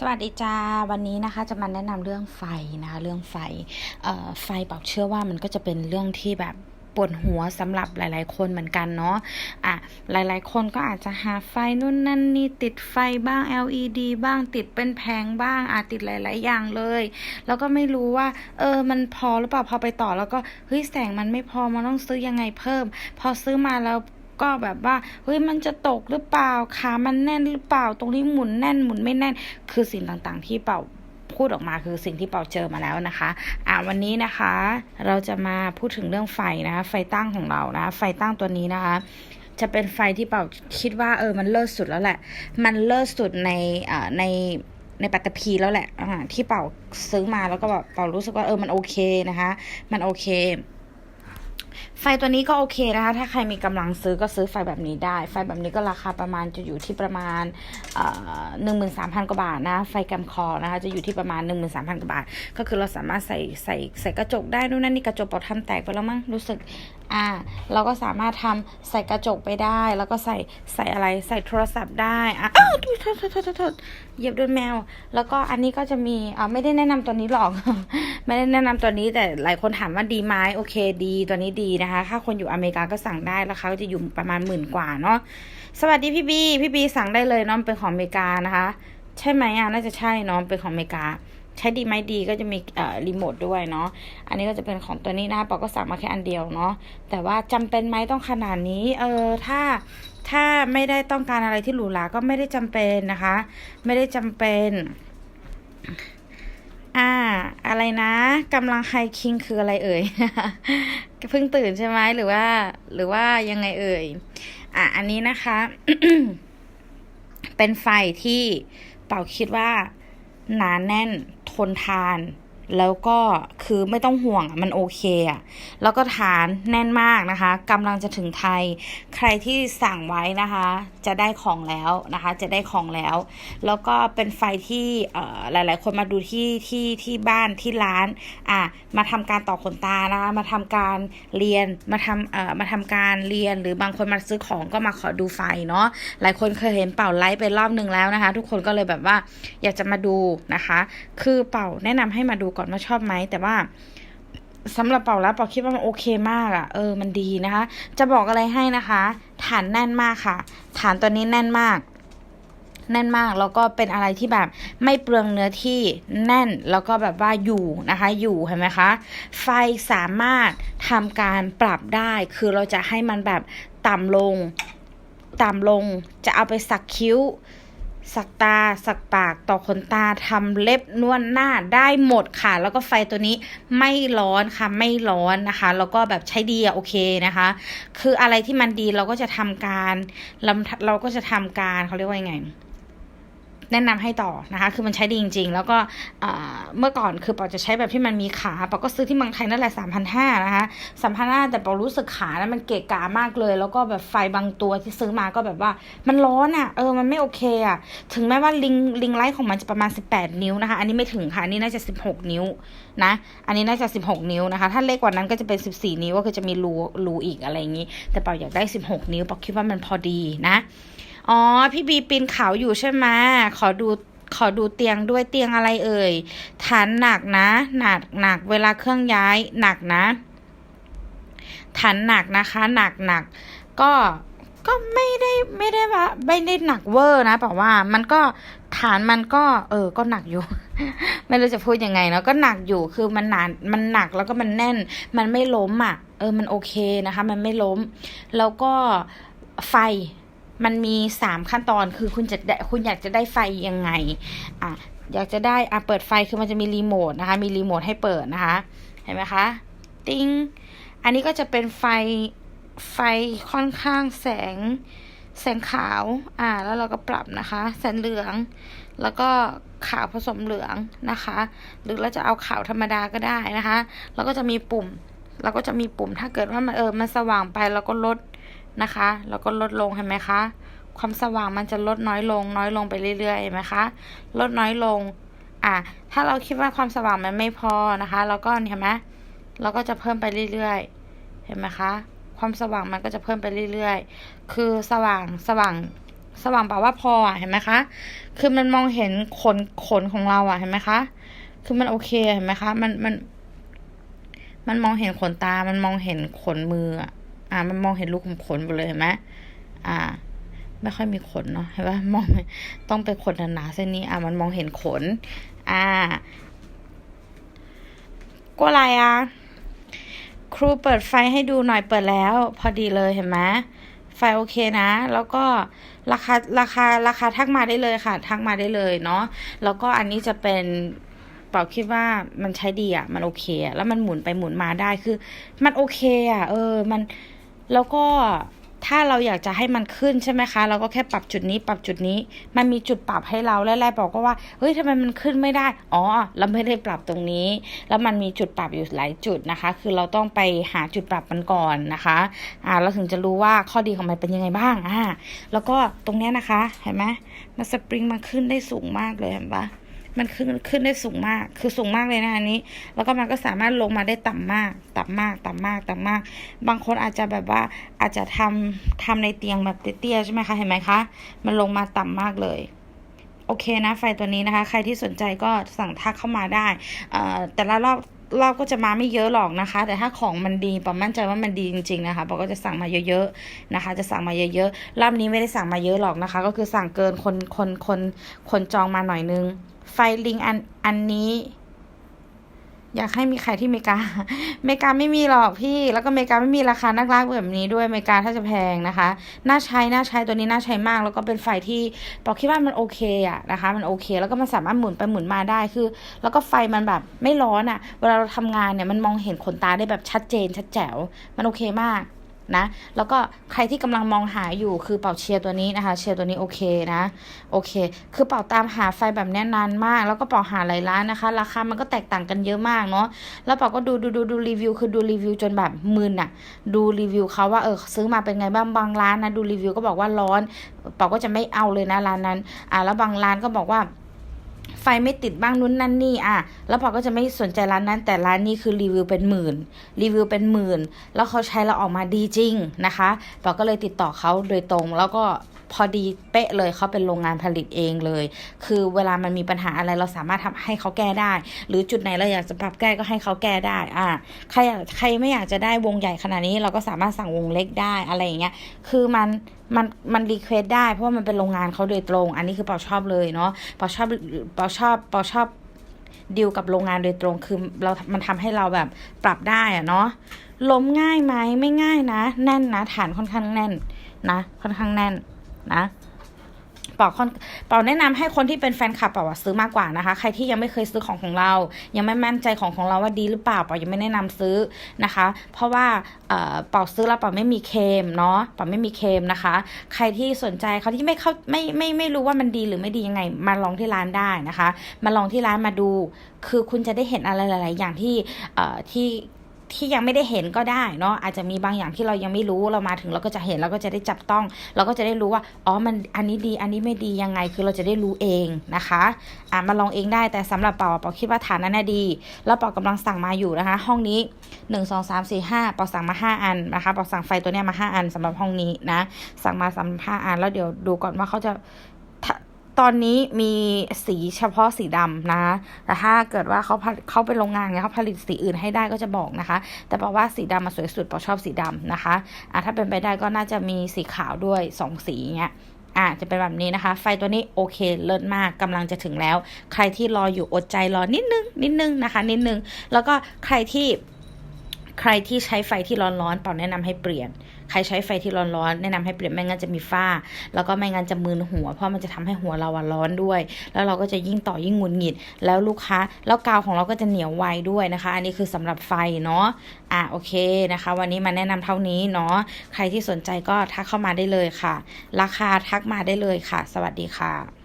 สวัสดีจ้าวันนี้นะคะจะมาแนะนำเรื่องไฟนะคะเรื่องไฟไฟเปล่าเชื่อว่ามันก็จะเป็นเรื่องที่แบบปวดหัวสำหรับหลาย ๆ คนเหมือนกันเนาะอะหลาย ๆ คนก็อาจจะหาไฟนู่นนั่นนี่ติดไฟบ้าง LED บ้างติดเป็นแผงบ้างอาจติดหลาย ๆ อย่างเลย แล้วก็ไม่รู้ว่า เออมันพอหรือเปล่าพอไปต่อแล้วก็เฮ้ยแสงมันไม่พอมันต้องซื้อยังไงเพิ่ม พอซื้อมาแล้ว ก็แบบว่าเฮ้ยมันจะตกหรือเปล่าขามันแน่นหรือเปล่า ตรงนี้หมุนแน่นหมุนไม่แน่น คือสิ่งต่างๆ ที่เป่าพูดออกมาคือสิ่งที่เป่าเจอมาแล้วนะคะ อะวันนี้นะคะ เราจะมาพูดถึงเรื่องไฟนะคะ ไฟตั้งของเรานะ ไฟตั้งตัวนี้นะคะ จะเป็นไฟที่เป่าคิดว่าเออมันเลิศสุดแล้วแหละ มันเลิศสุดในอ่าในในปัตตภีแล้วแหละอ่าที่เป่าซื้อมาแล้วก็แบบเป่ารู้สึกว่าเออมันโอเคนะคะ มันโอเค ไฟตัวนี้ก็โอเคนะคะ ถ้าใครมีกำลังซื้อก็ซื้อไฟแบบนี้ได้ ไฟแบบนี้ก็ราคาประมาณจะอยู่ที่ประมาณหนึ่งหมื่นสามพันกว่าบาทนะ ไฟแกมคอนะคะ จะอยู่ที่ประมาณหนึ่งหมื่นสามพันกว่าบาท ก็คือเราสามารถใส่ใส่ใส่กระจกได้นู่นนั่นนี่กระจกเปาทำแตกไปแล้วมั้งรู้สึก อ่า เราก็สามารถทำใส่กระจกไปได้ แล้วก็ใส่ใส่อะไรใส่โทรศัพท์ได้อะอ้าวทษโทษโทษโทษโทษเหยียบโดนแมว แล้วก็อันนี้ก็จะมีอ่าไม่ได้แนะนำตัวนี้หรอก ไม่ได้แนะนำตัวนี้แต่หลายคนถามว่าดีไหมโอเค ดีตัวนี้ดีนะคะถ้าคนอยู่อเมริกาก็สั่งได้ราคาก็จะอยู่ประมาณหมื่นกว่าเนาะ สวัสดีพี่บี พี่บีสั่งได้เลยเนาะมันเป็นของอเมริกานะคะ ใช่ไหมอะน่าจะใช่เนาะเป็นของอเมริกา ใช้ดีไหมดีก็จะมีเอ่อรีโมทด้วยเนาะ อันนี้ก็จะเป็นของตัวนี้นะปอก็สั่งมาแค่อันเดียวเนาะ แต่ว่าจำเป็นไหมต้องขนาดนี้ เออถ้าถ้าไม่ได้ต้องการอะไรที่หรูหราก็ไม่ได้จำเป็นนะคะ ไม่ได้จำเป็น อ่า อะไรนะกำลังไฮคิงคืออะไรเอ่ยเพิ่งตื่นใช่ไหมหรือว่า หรือว่ายังไงเอ่ย อะอันนี้นะคะ เป็นไฟที่เป่าคิดว่าหนาแน่นทนทาน แล้วก็ คือไม่ต้องห่วงมันโอเคอะแล้วก็ฐานแน่นมากนะคะกำลังจะถึงไทย ใครที่สั่งไว้นะคะ จะได้ของแล้วนะคะ จะได้ของแล้ว แล้วก็เป็นไฟที่หลาย ๆ คนมาดูที่ที่ที่บ้านที่ร้านอะมาทำการต่อขนตานะคะมาทำการเรียนมาทำเอ่อมาทำการเรียนหรือบางคนมาซื้อของก็มาขอดูไฟเนาะหลายคนเคยเห็นเป่าไลฟ์ไปรอบหนึ่งแล้วนะคะ ทุกคนก็เลยแบบว่าอยากจะมาดูนะคะ คือเป่าแนะนำให้มาดูก่อนว่าชอบไหมแต่ว่าสำหรับเป่าแล้วเป่าคิดว่ามันโอเคมากอะ่ะ เออมันดีนะคะ จะบอกอะไรให้นะคะ ฐานแน่นมากค่ะ ฐานตัวนี้แน่นมาก แน่นมากแล้วก็เป็นอะไรที่แบบไม่เปลืองเนื้อที่แน่นแล้วก็แบบว่าอยู่นะคะ อยู่เห็นไหมคะ ไฟสามารถทำการปรับได้ คือเราจะให้มันแบบต่ำลง ต่ำลงจะเอาไปสักคิ้ว สักตา สักปากต่อขนตาทำเล็บนวดหน้าได้หมดค่ะ แล้วก็ไฟตัวนี้ไม่ร้อนค่ะ ไม่ร้อนนะคะ แล้วก็แบบใช้ดีอะโอเคนะคะ คืออะไรที่มันดีเราก็จะทำการเราเราก็จะทำการเขาเรียกว่ายังไง แนะนำให้ต่อนะคะ คือมันใช้ดีจริง ๆ แล้วก็เมื่อก่อนคือปอจะใช้แบบที่มันมีขาปอก็ซื้อที่เมืองไทยนั่นแหละสามพันห้านะคะสามพันห้าแต่ปอรู้สึกขานะมันเกะกะมากเลย แล้วก็แบบไฟบางตัวที่ซื้อมาก็แบบว่า มันร้อนอะ่ะเออมันไม่โอเคอะ่ะ ถึงแม้ว่าลิงลิงไลท์ของมันจะประมาณสิบแปดนิ้วนะคะ อันนี้ไม่ถึงค่ะอันนี้น่าจะสิบหกนิ้วนะ อันนี้น่าจะสิบหกนิ้วนะคะ ถ้าเล็กกว่านั้นก็จะเป็นสิบสี่นิ้วก็คือจะมีรูรูอีกอะไรอย่างนี้ แต่ปาอยากได้สิบหกนิ้วปอคิดว่ามันพอดีนะ อ๋อ พี่บีปีนเขาอยู่ใช่ไหมขอดูขอดูเตียงด้วยเตียงอะไรเอ่ย ฐานหนักนะ หนักหนักเวลาเครื่องย้ายหนักนะ ฐานหนักนะคะ หนักหนักก็ก็ไม่ได้ไม่ได้ว่าไม่ได้หนักเวอร์นะแต่ว่ามันก็ฐานมันก็ เออ ก็หนักอยู่ ไม่รู้จะพูดยังไงเนาะก็หนักอยู่คือมันหนามันหนักแล้วก็มันแน่น มันไม่ล้มอะ เออมันโอเคนะคะ มันไม่ล้ม แล้วก็ไฟ มันมีสามขั้นตอนคือคุณจะคุณอยากจะได้ไฟยังไงอะอยากจะได้อะเปิดไฟคือมันจะมีรีโมทนะคะ มีรีโมทให้เปิดนะคะ เห็นไหมคะ ติ้ง อันนี้ก็จะเป็นไฟไฟค่อนข้างแสงแสงขาว อ่า แล้วเราก็ปรับนะคะ แสงเหลือง แล้วก็ขาวผสมเหลืองนะคะ หรือเราจะเอาขาวธรรมดาก็ได้นะคะ แล้วก็จะมีปุ่ม เราก็จะมีปุ่ม ถ้าเกิดว่ามันเออ มันสว่างไปเราก็ลด นะคะ แล้วก็ลดลงเห็นไหมคะ ความสว่างมันจะลดน้อยลง น้อยลงไปเรื่อยๆเห็นไหมคะ ลดน้อยลง อะ ถ้าเราคิดว่าความสว่างมันไม่พอนะคะเราก็เห็นไหมเราก็จะเพิ่มไปเรื่อยๆ เห็นไหมคะ ความสว่างมันก็จะเพิ่มไปเรื่อยๆ คือสว่างสว่างสว่างเปลว่าพออะเห็นไหมคะ คือมันมองเห็นขนขนของเราอะเห็นไหมคะ คือมันโอเคเห็นไหมคะ มันมัน มันมองเห็นขนตา มันมองเห็นขนมืออะ อ่า มันมองเห็นลูกขุมขนหมดเลยเห็นไหมอ่า ไม่ค่อยมีขนเนาะเห็นปะมองต้องเป็นขนหนาๆเส้นนี้ อ่ามันมองเห็นขน อ่าก็อะไรอะครูเปิดไฟให้ดูหน่อยเปิดแล้ว พอดีเลยเห็นไหมไฟโอเคนะ แล้วก็ราคาราคาราคาทักมาได้เลยค่ะ ทักมาได้เลยเนาะแล้วก็อันนี้จะเป็นเป่าคิดว่ามันใช้ดีอะ่ะ มันโอเคอะ่ะแล้วมันหมุนไปหมุนมาได้คือ มันโอเคอะ่ะ เออ มัน แล้วก็ถ้าเราอยากจะให้มันขึ้นใช่ไหมคะ เราก็แค่ปรับจุดนี้ปรับจุดนี้ มันมีจุดปรับให้เราแล้วแรกบอกก็ว่าเฮ้ยทำไมมันขึ้นไม่ได้ อ๋อ เราไม่ได้ปรับตรงนี้ แล้วมันมีจุดปรับอยู่หลายจุดนะคะ คือเราต้องไปหาจุดปรับมันก่อนนะคะอ่าเราถึงจะรู้ว่าข้อดีของมันเป็นยังไงบ้างอ่าแล้วก็ตรงเนี้ยนะคะเห็นไหมมันสปริงมันขึ้นได้สูงมากเลยเห็นปะ มันขึ้นขึ้นได้สูงมาก คือสูงมากเลยนะอันนี้ แล้วก็มันก็สามารถลงมาได้ต่ำมาก ต่ำมาก ต่ำมาก ต่ำมาก บางคนอาจจะแบบว่าอาจจะทำทำในเตียงแบบเตี้ยใช่ไหมคะ เห็นไหมคะ มันลงมาต่ำมากเลยโอเคนะไฟตัวนี้นะคะ ใครที่สนใจก็สั่งทักเข้ามาได้เอ่อแต่ละรอบรอบก็จะมาไม่เยอะหรอกนะคะ แต่ถ้าของมันดีปอมั่นใจว่ามันดีจริง ๆนะคะปอก็จะสั่งมาเยอะๆนะคะ จะสั่งมาเยอะๆรอบนี้ไม่ได้สั่งมาเยอะหรอกนะคะ ก็คือสั่งเกินคนคนคนคนจองมาหน่อยนึง ไฟลิงอันอันนี้ อยากให้มีใครที่เมกา เมกาไม่มีหรอกพี่ แล้วก็เมกาไม่มีราคานักล่าแบบนี้ด้วยเมกาถ้าจะแพงนะคะ น่าใช้น่าใช้ตัวนี้น่าใช้มาก แล้วก็เป็นไฟที่ปอคิดว่ามันโอเคอะนะคะ มันโอเค แล้วก็มันสามารถหมุนไปหมุนมาได้คือ แล้วก็ไฟมันแบบไม่ร้อนอะเวลาเราทำงานเนี่ยมันมองเห็นขนตาได้แบบชัดเจนชัดแจ๋ว มันโอเคมาก นะ แล้วก็ใครที่กำลังมองหาอยู่คือเป่าเชียร์ตัวนี้นะคะ เชียร์ตัวนี้โอเคนะโอเค คือเป่าตามหาไฟแบบเนี้นานมาก แล้วก็เป่าหาหลายร้านนะคะ ราคามันก็แตกต่างกันเยอะมากเนาะแล้วเป่าก็ดูดูดูดูรีวิวคือดูรีวิวจนแบบมึนอะดูรีวิวเขาว่าเออซื้อมาเป็นไงบ้างบางร้านนะดูรีวิวก็บอกว่าร้อนเป่าก็จะไม่เอาเลยนะร้านนั้นอ่าแล้วบางร้านก็บอกว่า ไฟไม่ติดบ้างนู้นนั่นนี่อะแล้วพอก็จะไม่สนใจร้านนั้น แต่ร้านนี้คือรีวิวเป็นหมื่น รีวิวเป็นหมื่น แล้วเขาใช้แล้วออกมาดีจริงนะคะปอก็เลยติดต่อเขาโดยตรงแล้วก็พอดีเป๊ะเลยเขาเป็นโรงงานผลิตเองเลย คือเวลามันมีปัญหาอะไรเราสามารถทำให้เขาแก้ได้ หรือจุดไหนเราอยากจะปรับแก้ก็ให้เขาแก้ได้อะใครอยากใครไม่อยากจะได้วงใหญ่ขนาดนี้เราก็สามารถสั่งวงเล็กได้อะไรอย่างเงี้ยคือมัน มันมันรีเควสได้เพราะว่ามันเป็นโรงงานเขาโดยตรง อันนี้คือเปาชอบเลยเนาะเปาชอบเปาชอบเปาชอบดีลกับโรงงานโดยตรงคือเรา มันทำให้เราแบบปรับได้อะเนาะล้มง่ายไหมไม่ง่ายนะ แน่นนะฐานค่อนข้างแน่นนะ ค่อนข้างแน่นนะ เปาค่อนเป่าแนะนำให้คนที่เป็นแฟนคลับเป่าซื้อมากกว่านะคะ ใครที่ยังไม่เคยซื้อของของเรา ยังไม่มั่นใจของของเราว่าดีหรือเปล่าเป่ายังไม่แนะนำซื้อนะคะ เพราะว่าเอ่อเปาซื้อแล้วเป่าไม่มีเคมเนาะเป่าไม่มีเคมนะคะ ใครที่สนใจเขาที่ไม่เข้าไม่ไม่ไม่รู้ว่ามันดีหรือไม่ดียังไง มาลองที่ร้านได้นะคะ มาลองที่ร้านมาดู คือคุณจะได้เห็นอะไรหลาย ๆ อย่างที่เอ่อที่ ที่ยังไม่ได้เห็นก็ได้เนาะอาจจะมีบางอย่างที่เรายังไม่รู้เรามาถึงเราก็จะเห็นเราก็จะได้จับต้อง เราก็จะได้รู้ว่าอ๋อมันอันนี้ดีอันนี้ไม่ดียังไงคือเราจะได้รู้เองนะคะอ่ามาลองเองได้แต่สำหรับเป่าเป่าคิดว่าฐานนั้นนะดี แล้วเป่ากำลังสั่งมาอยู่นะคะ ห้องนี้หนึ่งสองสามสี่ห้าเปาสั่งมาห้าอันนะคะเป่าสั่งไฟตัวเนี้ยมาห้าอันสำหรับห้องนี้นะสั่งมาสามห้าอันแล้วเดี๋ยวดูก่อนว่าเขาจะ ตอนนี้มีสีเฉพาะสีดำนะแต่ถ้าเกิดว่าเขาเขาเป็นโรงงานเนี่ยเขาผลิตสีอื่นให้ได้ก็จะบอกนะคะ แต่บอกว่าสีดำมาสวยสุดปอชอบสีดำนะคะอะถ้าเป็นไปได้ก็น่าจะมีสีขาวด้วยสองสีเงี้ยอะจะเป็นแบบนี้นะคะ ไฟตัวนี้โอเคเลิศมากกำลังจะถึงแล้ว ใครที่รออยู่อดใจรอนิดนึงนิดนึงนะคะ นิดนึง แล้วก็ใครที่ ใครที่ใช้ไฟที่ร้อนๆเป่าแนะนำให้เปลี่ยน ใครใช้ไฟที่ร้อนๆแนะนำให้เปลี่ยนไม่งั้นจะมีฝ้า แล้วก็ไม่งั้นจะมึนหัว เพราะมันจะทำให้หัวเราร้อนด้วย แล้วเราก็จะยิ่งต่อยิ่งหงุดหงิด แล้วลูกค้า แล้วกาวของเราก็จะเหนียวไวด้วยนะคะ อันนี้คือสำหรับไฟเนาะ อะโอเคนะคะ วันนี้มาแนะนำเท่านี้เนาะ ใครที่สนใจก็ทักเข้ามาได้เลยค่ะ ราคาทักมาได้เลยค่ะ สวัสดีค่ะ